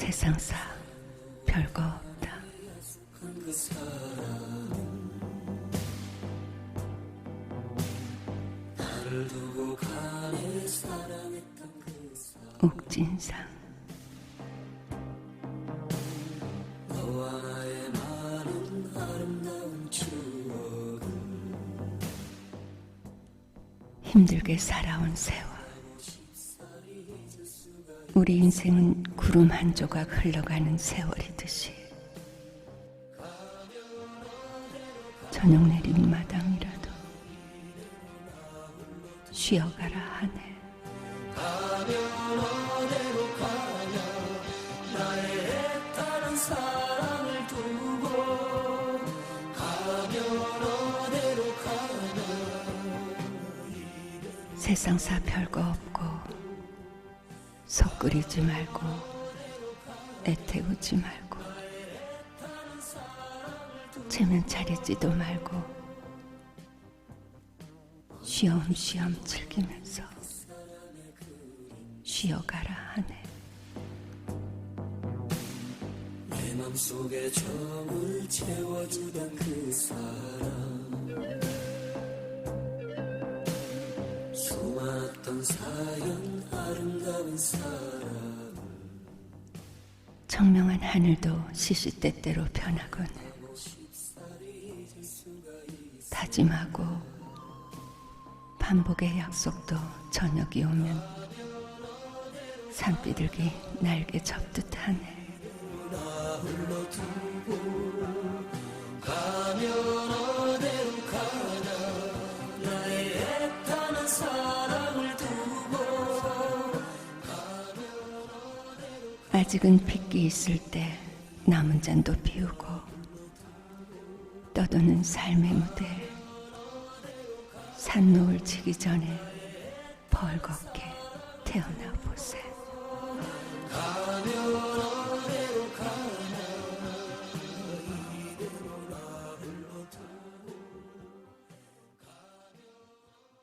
세상사 별거 없다. 옥진상 힘들게 살아온 세월 우리 인생은 구름 한 조각 흘러가는 세월이듯이 저녁 내린 마당이라도 쉬어가라 하네. 세상사 별거 없고 속 끓이지 말고 애태우지 말고 체면 차리지도 말고 쉬엄쉬엄 즐기면서 쉬어가라 하네. 내 맘속에 정을 채워주던 그 사람 청명한 하늘도 시시때때로 변하거늘 다짐하고 반복의 약속도 저녁이 오면 산비둘기 날개 접듯 하네 아직은 빗기 있을 때 남은 잔도 비우고 떠도는 삶의 무대 산노을 지기 전에 벌겋게 태어나 보세.